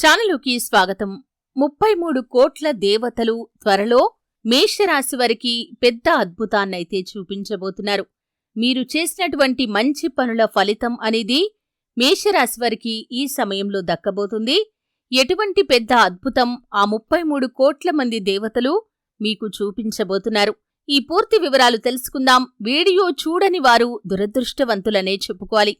ఛానలుకి స్వాగతం. ముప్పై మూడు కోట్ల దేవతలు త్వరలో మేషరాశి వారికి పెద్ద అద్భుతాన్నైతే చూపించబోతున్నారు. మీరు చేసినటువంటి మంచి పనుల ఫలితం అనేది మేషరాశి వారికి ఈ సమయంలో దక్కబోతుంది. ఎటువంటి పెద్ద అద్భుతం ఆ ముప్పై మూడు కోట్ల మంది దేవతలు మీకు చూపించబోతున్నారు. ఈ పూర్తి వివరాలు తెలుసుకుందాం. వీడియో చూడని వారు దురదృష్టవంతులనే చెప్పుకోవాలి.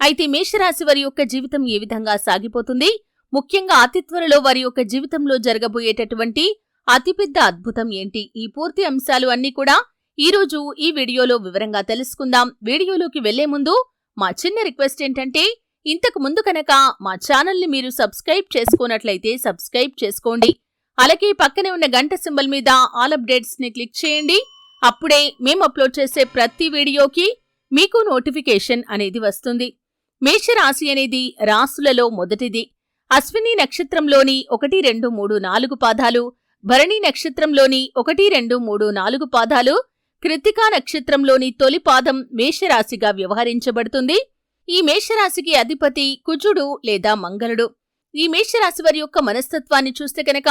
అయితే మేషరాశి వారి యొక్క జీవితం ఏ విధంగా సాగిపోతుంది? ముఖ్యంగా అతి త్వరలో వారి యొక్క జీవితంలో జరగబోయేటటువంటి అతిపెద్ద అద్భుతం ఏంటి? ఈ పూర్తి అంశాలు అన్నీ కూడా ఈ రోజు ఈ వీడియోలో వివరంగా తెలుసుకుందాం. వీడియోలోకి వెళ్ళే ముందు మా చిన్న రిక్వెస్ట్ ఏంటంటే ఇంతకు ముందు కనుక మా ఛానల్ని మీరు సబ్స్క్రైబ్ చేసుకున్నట్లయితే సబ్స్క్రైబ్ చేసుకోండి. అలాగే పక్కనే ఉన్న గంట సింబల్ మీద ఆల్ అప్డేట్స్ని క్లిక్ చేయండి. అప్పుడే మేము అప్లోడ్ చేసే ప్రతి వీడియోకి మీకు నోటిఫికేషన్ అనేది వస్తుంది. మేషరాశి అనేది రాసులలో మొదటిది. అశ్విని నక్షత్రంలోని ఒకటి రెండు మూడు నాలుగు పాదాలు భరణి నక్షత్రంలోని ఒకటి రెండు మూడు నాలుగు పాదాలు కృతికా నక్షత్రంలోని తొలి పాదం మేషరాశిగా వ్యవహరించబడుతుంది. ఈ మేషరాశికి అధిపతి కుజుడు లేదా మంగళుడు ఈ మేషరాశి వారి యొక్క మనస్తత్వాన్ని చూస్తే కనుక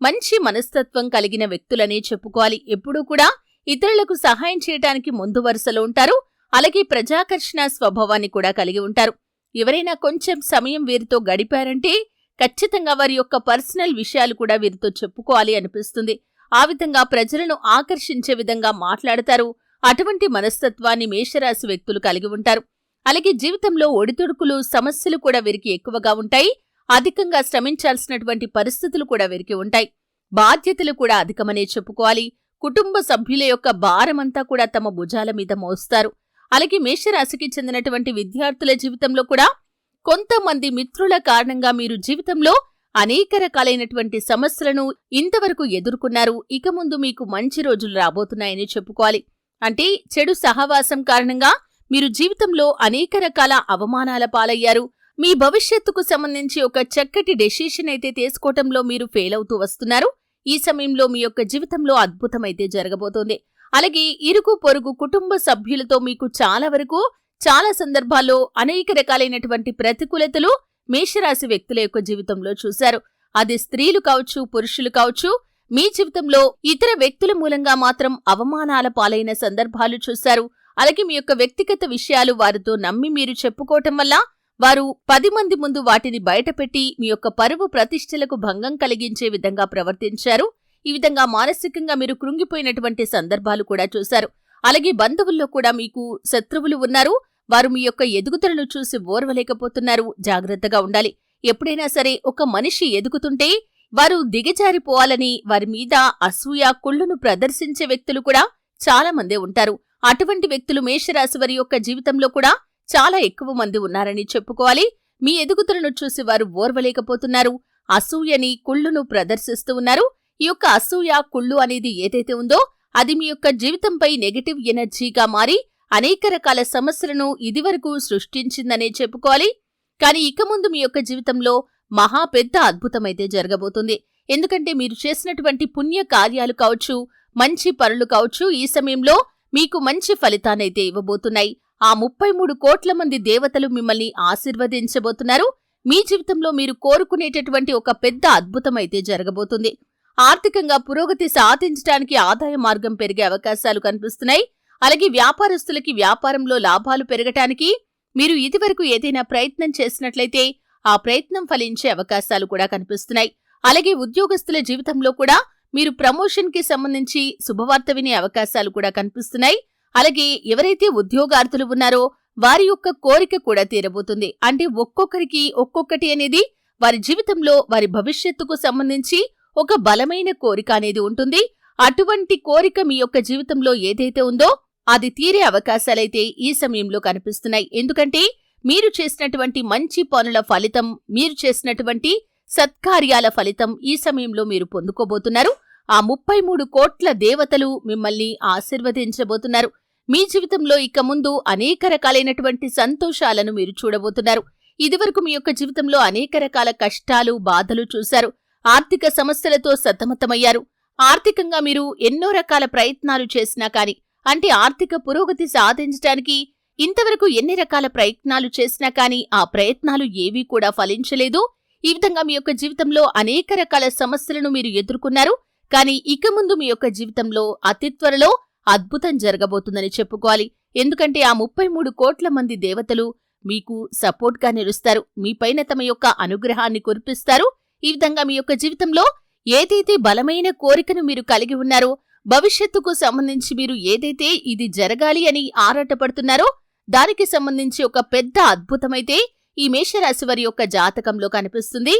మంచి మనస్తత్వం కలిగిన వ్యక్తులనే చెప్పుకోవాలి. ఎప్పుడూ కూడా ఇతరులకు సహాయం చేయటానికి ముందు వరుసలో ఉంటారు. అలాగే ప్రజాకర్షణ స్వభావాన్ని కూడా కలిగి ఉంటారు. ఎవరైనా కొంచెం సమయం వీరితో గడిపారంటే ఖచ్చితంగా వారి యొక్క పర్సనల్ విషయాలు కూడా వీరితో చెప్పుకోవాలి అనిపిస్తుంది. ఆ విధంగా ప్రజలను ఆకర్షించే విధంగా మాట్లాడతారు. అటువంటి మనస్తత్వాన్ని మేషరాశి వ్యక్తులు కలిగి ఉంటారు. అలాగే జీవితంలో ఒడిదుడుకులు సమస్యలు కూడా వీరికి ఎక్కువగా ఉంటాయి. అధికంగా శ్రమించాల్సినటువంటి పరిస్థితులు కూడా వీరికి ఉంటాయి. బాధ్యతలు కూడా అధికమనే చెప్పుకోవాలి. కుటుంబ సభ్యుల యొక్క భారమంతా కూడా తమ భుజాల మీద మోస్తారు. అలాగే మేషరాశికి చెందినటువంటి విద్యార్థుల జీవితంలో కూడా కొంతమంది మిత్రుల కారణంగా మీరు జీవితంలో అనేక రకాలైనటువంటి సమస్యలను ఇంతవరకు ఎదుర్కొన్నారు. ఇక ముందు మీకు మంచి రోజులు రాబోతున్నాయని చెప్పుకోవాలి. అంటే చెడు సహవాసం కారణంగా మీరు జీవితంలో అనేక రకాల అవమానాల పాలయ్యారు. మీ భవిష్యత్తుకు సంబంధించి ఒక చక్కటి డెసిషన్ అయితే తీసుకోవటంలో మీరు ఫెయిల్ అవుతూ వస్తున్నారు. ఈ సమయంలో మీ యొక్క జీవితంలో అద్భుతమైతే జరగబోతోంది. అలాగే ఇరుగు పొరుగు కుటుంబ సభ్యులతో మీకు చాలా వరకు చాలా సందర్భాల్లో అనేక రకాలైనటువంటి ప్రతికూలతలు మేషరాశి వ్యక్తుల యొక్క జీవితంలో చూశారు. అది స్త్రీలు కావచ్చు పురుషులు కావచ్చు మీ జీవితంలో ఇతర వ్యక్తుల మూలంగా మాత్రం అవమానాల పాలైన సందర్భాలు చూశారు. అలాగే మీ యొక్క వ్యక్తిగత విషయాలు వారితో నమ్మి మీరు చెప్పుకోవటం వల్ల వారు పది మంది ముందు వాటిని బయటపెట్టి మీ యొక్క పరువు ప్రతిష్టలకు భంగం కలిగించే విధంగా ప్రవర్తించారు. ఈ విధంగా మానసికంగా మీరు కృంగిపోయినటువంటి సందర్భాలు కూడా చూశారు. అలాగే బంధువుల్లో కూడా మీకు శత్రువులు ఉన్నారు. వారు మీ యొక్క ఎదుగుదలను చూసి ఓర్వలేకపోతున్నారు. జాగ్రత్తగా ఉండాలి. ఎప్పుడైనా సరే ఒక మనిషి ఎదుగుతుంటే వారు దిగజారిపోవాలని వారి మీద అసూయ కుళ్ళును ప్రదర్శించే వ్యక్తులు కూడా చాలా మందే ఉంటారు. అటువంటి వ్యక్తులు మేషరాశి వారి యొక్క జీవితంలో కూడా చాలా ఎక్కువ మంది ఉన్నారని చెప్పుకోవాలి. మీ ఎదుగుదలను చూసి వారు ఓర్వలేకపోతున్నారు. అసూయని కుళ్ళును ప్రదర్శిస్తూ ఉన్నారు. ఈ యొక్క అసూయ కుళ్ళు అనేది ఏదైతే ఉందో అది మీ యొక్క జీవితంపై నెగటివ్ ఎనర్జీగా మారి అనేక రకాల సమస్యలను ఇదివరకు సృష్టించిందనే చెప్పుకోవాలి. కానీ ఇక ముందు మీ యొక్క జీవితంలో మహా పెద్ద అద్భుతమైతే జరగబోతుంది. ఎందుకంటే మీరు చేసినటువంటి పుణ్య కార్యాలు కావచ్చు మంచి పనులు కావచ్చు ఈ సమయంలో మీకు మంచి ఫలితాన్నైతే ఇవ్వబోతున్నాయి. ఆ ముప్పై మూడు కోట్ల మంది దేవతలు మిమ్మల్ని ఆశీర్వదించబోతున్నారు. మీ జీవితంలో మీరు కోరుకునేటటువంటి ఒక పెద్ద అద్భుతమైతే జరగబోతుంది. ఆర్థికంగా పురోగతి సాధించడానికి ఆదాయ మార్గం పెరిగే అవకాశాలు కనిపిస్తున్నాయి. అలాగే వ్యాపారస్తులకి వ్యాపారంలో లాభాలు పెరగటానికి మీరు ఇదివరకు ఏదైనా ప్రయత్నం చేసినట్లయితే ఆ ప్రయత్నం ఫలించే అవకాశాలు కూడా కనిపిస్తున్నాయి. అలాగే ఉద్యోగస్తుల జీవితంలో కూడా మీరు ప్రమోషన్కి సంబంధించి శుభవార్త వినే అవకాశాలు కూడా కనిపిస్తున్నాయి. అలాగే ఎవరైతే ఉద్యోగార్థులు ఉన్నారో వారి యొక్క కోరిక కూడా తీరబోతుంది. అంటే ఒక్కొక్కరికి ఒక్కొక్కటి అనేది వారి జీవితంలో వారి భవిష్యత్తుకు సంబంధించి ఒక బలమైన కోరిక అనేది ఉంటుంది. అటువంటి కోరిక మీ యొక్క జీవితంలో ఏదైతే ఉందో అది తీరే అవకాశాలైతే ఈ సమయంలో కనిపిస్తున్నాయి. ఎందుకంటే మీరు చేసినటువంటి మంచి పనుల ఫలితం మీరు చేసినటువంటి సత్కార్యాల ఫలితం ఈ సమయంలో మీరు పొందుకోబోతున్నారు. ఆ ముప్పై మూడు కోట్ల దేవతలు మిమ్మల్ని ఆశీర్వదించబోతున్నారు. మీ జీవితంలో ఇక ముందు అనేక రకాలైనటువంటి సంతోషాలను మీరు చూడబోతున్నారు. ఇదివరకు మీ యొక్క జీవితంలో అనేక రకాల కష్టాలు బాధలు చూశారు. ఆర్థిక సమస్యలతో సతమతమయ్యారు. ఆర్థికంగా మీరు ఎన్నో రకాల ప్రయత్నాలు చేసినా కాని అంటే ఆర్థిక పురోగతి సాధించడానికి ఇంతవరకు ఎన్ని రకాల ప్రయత్నాలు చేసినా కాని ఆ ప్రయత్నాలు ఏవీ కూడా ఫలించలేదు. ఈ విధంగా మీ యొక్క జీవితంలో అనేక రకాల సమస్యలను మీరు ఎదుర్కొన్నారు. కానీ ఇక ముందు మీ యొక్క జీవితంలో అతి త్వరలో అద్భుతం జరగబోతుందని చెప్పుకోవాలి. ఎందుకంటే ఆ ముప్పై మూడు కోట్ల మంది దేవతలు మీకు సపోర్ట్గా నిలుస్తారు. మీపైన తమ యొక్క అనుగ్రహాన్ని కురిపిస్తారు. ఈ విధంగా మీ యొక్క జీవితంలో ఏదైతే బలమైన కోరికను మీరు కలిగి ఉన్నారో భవిష్యత్తుకు సంబంధించి మీరు ఏదైతే ఇది జరగాలి అని ఆరాటపడుతున్నారో దానికి సంబంధించి ఒక పెద్ద అద్భుతమైతే ఈ మేషరాశి వారి యొక్క జాతకంలో కనిపిస్తుంది.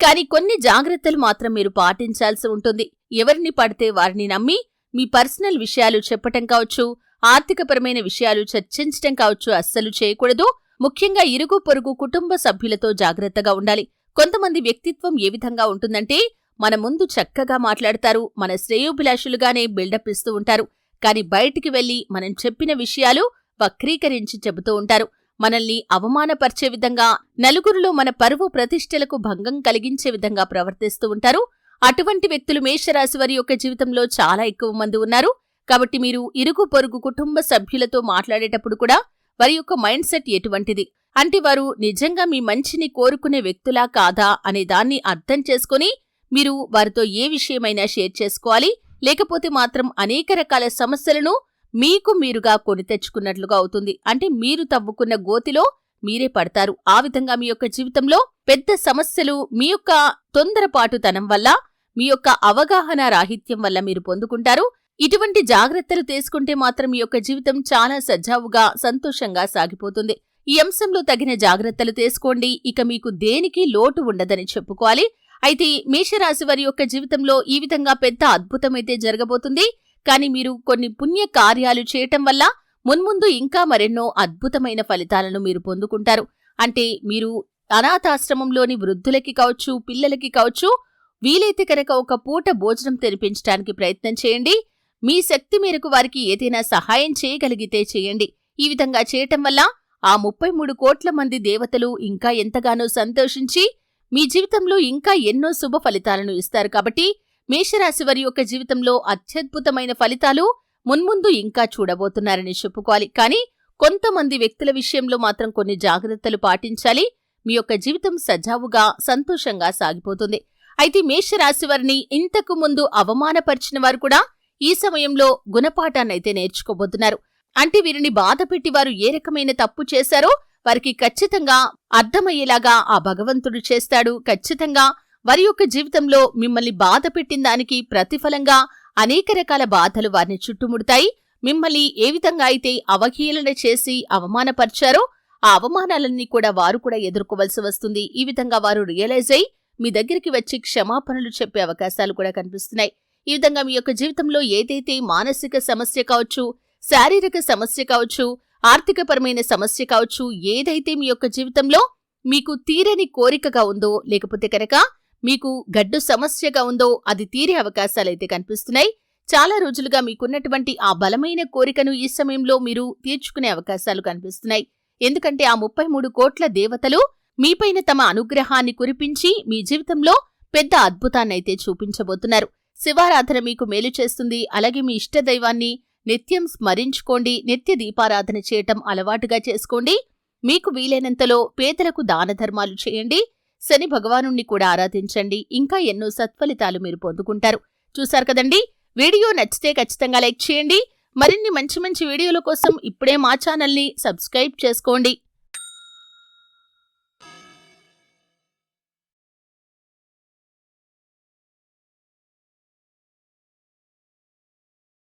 కానీ కొన్ని జాగ్రత్తలు మాత్రం మీరు పాటించాల్సి ఉంటుంది. ఎవరిని పడితే వారిని నమ్మి మీ పర్సనల్ విషయాలు చెప్పటం కావచ్చు ఆర్థికపరమైన విషయాలు చర్చించటం కావచ్చు అస్సలు చేయకూడదు. ముఖ్యంగా ఇరుగు పొరుగు కుటుంబ సభ్యులతో జాగ్రత్తగా ఉండాలి. కొంతమంది వ్యక్తిత్వం ఏ విధంగా ఉంటుందంటే మన ముందు చక్కగా మాట్లాడతారు మన శ్రేయోభిలాషులుగానే బిల్డప్ ఇస్తూ ఉంటారు. కాని బయటికి వెళ్ళి మనం చెప్పిన విషయాలు వక్రీకరించి చెబుతూ ఉంటారు. మనల్ని అవమానపరిచే విధంగా నలుగురిలో మన పరువు ప్రతిష్టలకు భంగం కలిగించే విధంగా ప్రవర్తిస్తూ ఉంటారు. అటువంటి వ్యక్తులు మేషరాశి వారి యొక్క జీవితంలో చాలా ఎక్కువ మంది ఉన్నారు. కాబట్టి మీరు ఇరుగు పొరుగు కుటుంబ సభ్యులతో మాట్లాడేటప్పుడు కూడా వారి యొక్క మైండ్ సెట్ ఎటువంటిది? అంటే వారు నిజంగా మీ మంచిని కోరుకునే వ్యక్తులా కాదా అనే దాన్ని అర్థం చేసుకుని మీరు వారితో ఏ విషయమైనా షేర్ చేసుకోవాలి. లేకపోతే మాత్రం అనేక రకాల సమస్యలను మీకు మీరుగా కొని తెచ్చుకున్నట్లుగా అవుతుంది. అంటే మీరు తవ్వుకున్న గోతిలో మీరే పడతారు. ఆ విధంగా మీ యొక్క జీవితంలో పెద్ద సమస్యలు మీ యొక్క తొందరపాటుతనం వల్ల మీ యొక్క అవగాహన రాహిత్యం వల్ల మీరు పొందుకుంటారు. ఇటువంటి జాగ్రత్తలు తీసుకుంటే మాత్రం మీ యొక్క జీవితం చాలా సజావుగా సంతోషంగా సాగిపోతుంది. ఈ అంశంలో తగిన జాగ్రత్తలు తీసుకోండి. ఇక మీకు దేనికి లోటు ఉండదని చెప్పుకోవాలి. అయితే మేషరాశి వారి యొక్క జీవితంలో ఈ విధంగా పెద్ద అద్భుతమైతే జరగబోతుంది. కానీ మీరు కొన్ని పుణ్య కార్యాలు చేయటం వల్ల మున్ముందు ఇంకా మరెన్నో అద్భుతమైన ఫలితాలను మీరు పొందుకుంటారు. అంటే మీరు అనాథాశ్రమంలోని వృద్ధులకి కావచ్చు పిల్లలకి కావచ్చు వీలైతే కనుక ఒక పూట భోజనం తెరిపించడానికి ప్రయత్నం చేయండి. మీ శక్తి మేరకు వారికి ఏదైనా సహాయం చేయగలిగితే చేయండి. ఈ విధంగా చేయటం వల్ల ఆ ముప్పై మూడు కోట్ల మంది దేవతలు ఇంకా ఎంతగానో సంతోషించి మీ జీవితంలో ఇంకా ఎన్నో శుభ ఫలితాలను ఇస్తారు కాబట్టి మేషరాశి వారి యొక్క జీవితంలో అత్యద్భుతమైన ఫలితాలు మున్ముందు ఇంకా చూడబోతున్నారని చెప్పుకోవాలి. కానీ కొంతమంది వ్యక్తుల విషయంలో మాత్రం కొన్ని జాగ్రత్తలు పాటించాలి. మీ యొక్క జీవితం సజావుగా సంతోషంగా సాగిపోతుంది. అయితే మేషరాశి వారిని ఇంతకు ముందు అవమానపరిచిన వారు కూడా ఈ సమయంలో గుణపాఠాన్నైతే నేర్చుకోబోతున్నారు. అంటే వీరిని బాధపెట్టి వారు ఏ రకమైన తప్పు చేశారో వారికి ఖచ్చితంగా అర్థమయ్యేలాగా ఆ భగవంతుడు చేస్తాడు. ఖచ్చితంగా వారి యొక్క జీవితంలో మిమ్మల్ని బాధ పెట్టిన దానికి ప్రతిఫలంగా అనేక రకాల బాధలు వారిని చుట్టుముడతాయి. మిమ్మల్ని ఏ విధంగా అయితే అవహేళన చేసి అవమానపరిచారో ఆ అవమానాలన్నీ కూడా వారు కూడా ఎదుర్కోవలసి వస్తుంది. ఈ విధంగా వారు రియలైజ్ అయి మీ దగ్గరికి వచ్చి క్షమాపణలు చెప్పే అవకాశాలు కూడా కనిపిస్తున్నాయి. ఈ విధంగా మీ యొక్క జీవితంలో ఏదైతే మానసిక సమస్య కావచ్చు శారీరక సమస్య కావచ్చు ఆర్థికపరమైన సమస్య కావచ్చు ఏదైతే మీ యొక్క జీవితంలో మీకు తీరని కోరికగా ఉందో లేకపోతే కనుక మీకు గడ్డు సమస్యగా ఉందో అది తీరే అవకాశాలైతే కనిపిస్తున్నాయి. చాలా రోజులుగా మీకున్నటువంటి ఆ బలమైన కోరికను ఈ సమయంలో మీరు తీర్చుకునే అవకాశాలు కనిపిస్తున్నాయి. ఎందుకంటే ఆ ముప్పై మూడు కోట్ల దేవతలు మీపైన తమ అనుగ్రహాన్ని కురిపించి మీ జీవితంలో పెద్ద అద్భుతాన్నైతే చూపించబోతున్నారు. శివారాధన మీకు మేలు చేస్తుంది. అలాగే మీ ఇష్టదైవాన్ని నిత్యం స్మరించుకోండి నిత్య దీపారాధన చేయటం అలవాటుగా చేసుకోండి. మీకు వీలైనంతలో పేదలకు దాన ధర్మాలు చేయండి. శని భగవానుణ్ణి కూడా ఆరాధించండి. ఇంకా ఎన్నో సత్ఫలితాలు మీరు పొందుకుంటారు. చూశారు కదండి? వీడియో నచ్చితే ఖచ్చితంగా లైక్ చేయండి. మరిన్ని మంచి మంచి వీడియోల కోసం ఇప్పుడే మా ఛానల్ని సబ్స్క్రైబ్ చేసుకోండి.